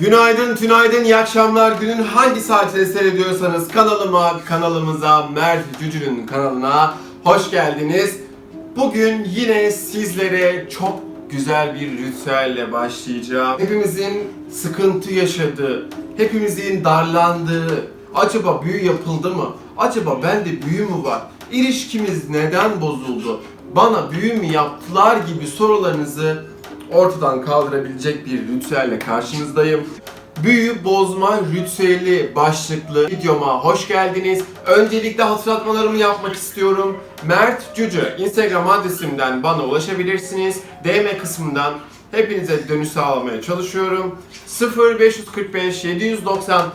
Günaydın, tünaydın, iyi akşamlar. Günün hangi saatinde seyrediyorsanız kanalıma, kanalımıza, Mert Cücü'nün kanalına hoş geldiniz. Bugün yine sizlere çok güzel bir ritüelle başlayacağım. Hepimizin sıkıntı yaşadığı, hepimizin darlandığı, acaba büyü yapıldı mı? Acaba bende büyü mü var? İlişkimiz neden bozuldu? Bana büyü mü yaptılar gibi sorularınızı ortadan kaldırabilecek bir ritüelle karşınızdayım. Büyü bozma ritüeli başlıklı videoma hoş geldiniz. Öncelikle hatırlatmalarımı yapmak istiyorum. Mert Cücü Instagram adresimden bana ulaşabilirsiniz. DM kısmından hepinize dönüş sağlamaya çalışıyorum. 0545 790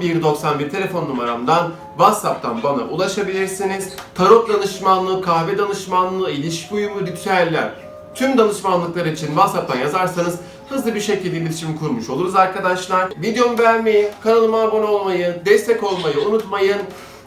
1191 telefon numaramdan WhatsApp'tan bana ulaşabilirsiniz. Tarot danışmanlığı, kahve danışmanlığı, ilişki uyumu, ritüeller Tüm danışmanlıklar için WhatsApp'tan yazarsanız hızlı bir şekilde iletişim kurmuş oluruz arkadaşlar. Videomu beğenmeyi, kanalıma abone olmayı, destek olmayı unutmayın.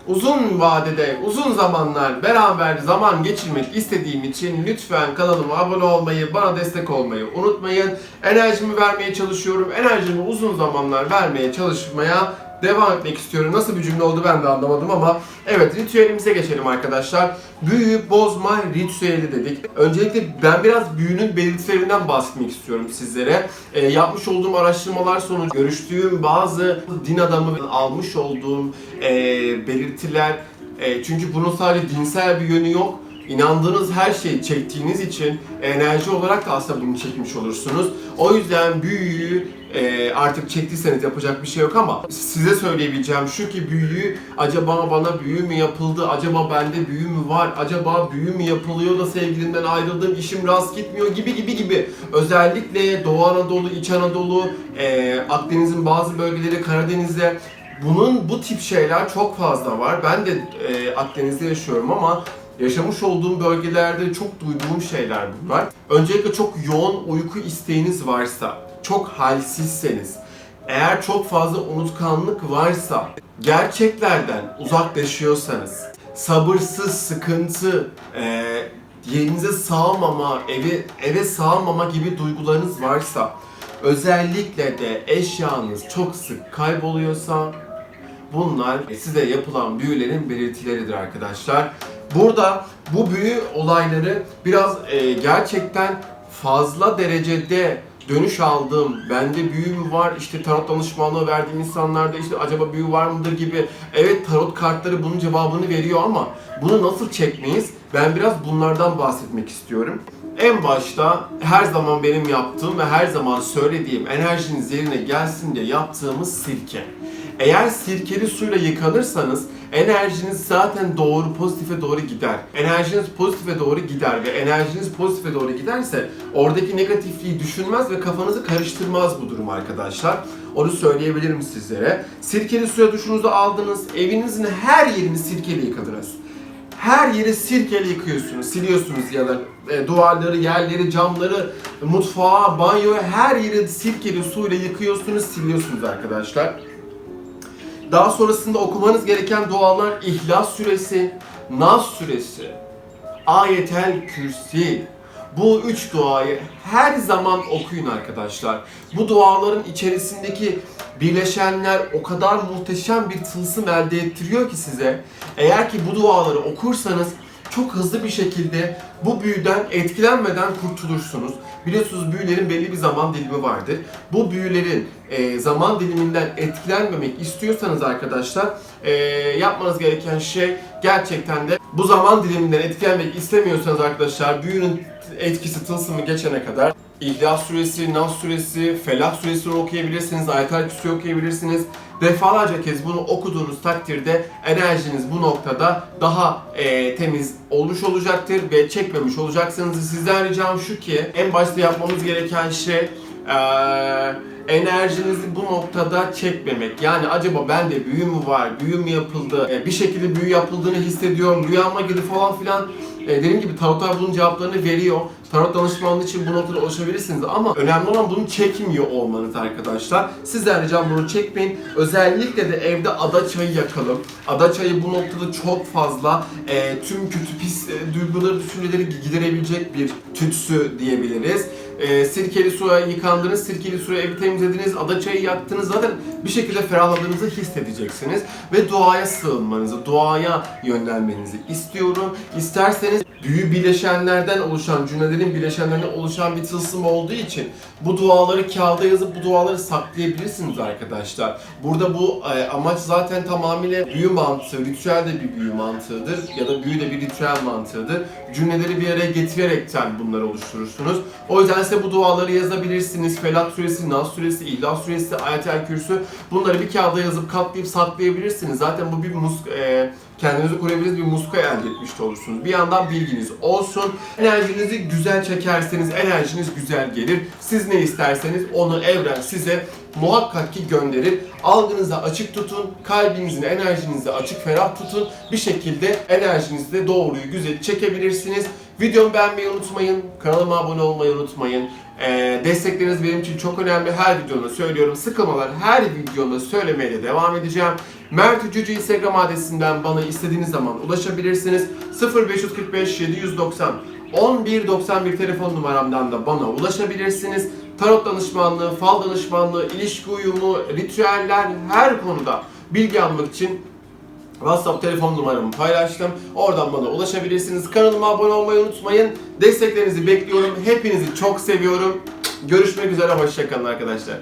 Uzun vadede, uzun zamanlar beraber zaman geçirmek istediğim için lütfen kanalıma abone olmayı, bana destek olmayı unutmayın. Enerjimi vermeye çalışıyorum. Enerjimi uzun zamanlar vermeye çalışmaya devam etmek istiyorum. Nasıl bir cümle oldu ben de anlamadım ama evet ritüelimize geçelim arkadaşlar. Büyü bozma ritüeli dedik. Öncelikle ben biraz büyünün belirtilerinden bahsetmek istiyorum sizlere. Ee, yapmış olduğum araştırmalar sonucu görüştüğüm bazı din adamı almış olduğum e, belirtiler e, çünkü bunun sadece dinsel bir yönü yok. İnandığınız her şeyi çektiğiniz için enerji olarak da aslında bunu çekmiş olursunuz. O yüzden büyüyü e, artık çektiyseniz yapacak bir şey yok ama size söyleyebileceğim şu ki büyü acaba bana büyü mü yapıldı, acaba bende büyü mü var, acaba büyü mü yapılıyor da sevgilimden ayrıldım, işim rast gitmiyor gibi gibi gibi. Özellikle Doğu Anadolu, İç Anadolu, e, Akdeniz'in bazı bölgeleri, Karadeniz'de bunun bu tip şeyler çok fazla var. Ben de e, Akdeniz'de yaşıyorum ama yaşamış olduğum bölgelerde çok duyduğum şeyler bunlar. Öncelikle çok yoğun uyku isteğiniz varsa, çok halsizseniz, eğer çok fazla unutkanlık varsa, gerçeklerden uzaklaşıyorsanız, sabırsız, sıkıntı, e, yerinize sağmama, eve, eve sağmama gibi duygularınız varsa, özellikle de eşyanız çok sık kayboluyorsa, Bunlar size yapılan büyülerin belirtileridir arkadaşlar. Burada bu büyü olayları biraz e, gerçekten fazla derecede dönüş aldığım, bende büyü mü var, işte tarot danışmanlığı verdiğim insanlarda işte acaba büyü var mıdır gibi. Evet tarot kartları bunun cevabını veriyor ama bunu nasıl çekmeyiz? Ben biraz bunlardan bahsetmek istiyorum. En başta her zaman benim yaptığım ve her zaman söylediğim enerjiniz yerine gelsin diye yaptığımız silke. Eğer sirkeli suyla yıkanırsanız enerjiniz zaten doğru pozitife doğru gider. Enerjiniz pozitife doğru gider ve enerjiniz pozitife doğru giderse oradaki negatifliği düşünmez ve kafanızı karıştırmaz bu durum arkadaşlar. Onu söyleyebilirim sizlere. Sirkeli suya duşunuzu aldınız, evinizin her yerini sirkeli yıkadınız. Her yeri sirkeyle yıkıyorsunuz, siliyorsunuz ya da e, duvarları, yerleri, camları, mutfağı, banyoyu her yeri sirkeli suyla yıkıyorsunuz, siliyorsunuz arkadaşlar. Daha sonrasında okumanız gereken dualar İhlas Suresi, Nas Suresi, Ayetel Kürsi. Bu üç duayı her zaman okuyun arkadaşlar. Bu duaların içerisindeki birleşenler o kadar muhteşem bir tılsım elde ettiriyor ki size. Eğer ki bu duaları okursanız çok hızlı bir şekilde bu büyüden etkilenmeden kurtulursunuz. Biliyorsunuz büyülerin belli bir zaman dilimi vardır. Bu büyülerin e, zaman diliminden etkilenmemek istiyorsanız arkadaşlar e, yapmanız gereken şey gerçekten de bu zaman diliminden etkilenmek istemiyorsanız arkadaşlar büyünün etkisi tılsımı geçene kadar İhlas suresi, Nas suresi, Felah suresini okuyabilirsiniz, Ayetel Kürsü okuyabilirsiniz. Defalarca kez bunu okuduğunuz takdirde enerjiniz bu noktada daha e, temiz olmuş olacaktır ve çekmemiş olacaksınız. Sizden ricam şu ki en başta yapmamız gereken şey e, enerjinizi bu noktada çekmemek. Yani acaba bende büyü mü var, büyü mü yapıldı, e, bir şekilde büyü yapıldığını hissediyorum, rüyama girdi falan filan. E, dediğim gibi tarotlar bunun cevaplarını veriyor. Tarot danışmanlığı için bu noktada ulaşabilirsiniz ama önemli olan bunu çekmiyor olmanız arkadaşlar. Sizden ricam bunu çekmeyin. Özellikle de evde ada çayı yakalım. Ada çayı bu noktada çok fazla e, tüm kötü pis e, duyguları, düşünceleri giderebilecek bir tütsü diyebiliriz. E, sirkeli suya yıkandınız, sirkeli suya evi temizlediniz, ada çayı yaktınız. Zaten bir şekilde ferahladığınızı hissedeceksiniz. Ve duaya sığınmanızı, duaya yönlenmenizi istiyorum. İsterseniz büyü bileşenlerden oluşan, cümlelerin bileşenlerinden oluşan bir tılsım olduğu için bu duaları kağıda yazıp bu duaları saklayabilirsiniz arkadaşlar. Burada bu e, amaç zaten tamamıyla büyü mantığı, ritüel de bir büyü mantığıdır ya da büyü de bir ritüel mantığıdır. Cümleleri bir araya getirerekten bunları oluşturursunuz. O yüzden size bu duaları yazabilirsiniz. Felak suresi, Nas suresi, İhlas suresi, Ayet-el Kürsü bunları bir kağıda yazıp katlayıp saklayabilirsiniz. Zaten bu bir musk, e, kendinizi koruyabileceğiniz bir muska elde etmiş olursunuz. Bir yandan bilginiz olsun. Enerjinizi güzel çekerseniz enerjiniz güzel gelir. Siz ne isterseniz onu evren size muhakkak ki gönderir. Algınızı açık tutun, kalbinizin, enerjinizi açık ferah tutun. Bir şekilde enerjinizde doğruyu, güzeli çekebilirsiniz. Videomu beğenmeyi unutmayın, kanalıma abone olmayı unutmayın. Ee, destekleriniz benim için çok önemli. Her videomda söylüyorum. Sıkılmadan her videomda söylemeye de devam edeceğim. Mert Cücü Instagram adresinden bana istediğiniz zaman ulaşabilirsiniz. 0545 790 1191 telefon numaramdan da bana ulaşabilirsiniz. Tarot danışmanlığı, fal danışmanlığı, ilişki uyumu, ritüeller her konuda bilgi almak için WhatsApp telefon numaramı paylaştım. Oradan bana ulaşabilirsiniz. Kanalıma abone olmayı unutmayın. Desteklerinizi bekliyorum. Hepinizi çok seviyorum. Görüşmek üzere. Hoşçakalın arkadaşlar.